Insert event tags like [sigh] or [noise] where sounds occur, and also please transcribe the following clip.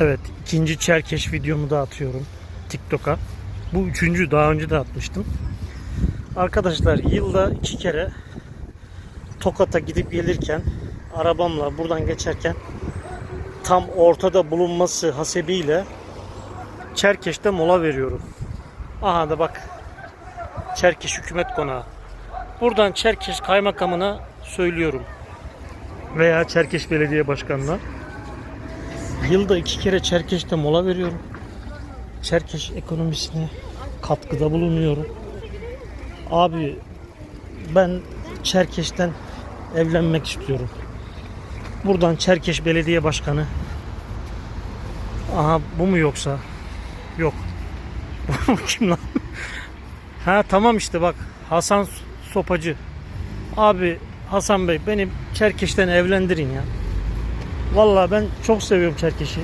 Evet ikinci Çerkeş videomu da atıyorum TikTok'a. Bu üçüncü daha önce de atmıştım. Arkadaşlar yılda iki kere Tokat'a gidip gelirken arabamla buradan geçerken tam ortada bulunması hasebiyle Çerkeş'te mola veriyorum. Aha da bak Çerkeş Hükümet Konağı. Buradan Çerkeş Kaymakamına söylüyorum. Veya Çerkeş Belediye Başkanı'na. Yılda iki kere Çerkeş'te mola veriyorum. Çerkeş ekonomisine katkıda bulunuyorum. Abi ben Çerkeş'ten evlenmek istiyorum. Buradan Çerkeş Belediye Başkanı. Aha bu mu yoksa? Yok. [laughs] Bu kim lan? Ha tamam işte bak Hasan Sopacı. Abi Hasan Bey beni Çerkeş'ten evlendirin ya. Vallahi ben çok seviyorum Çerkeş'i.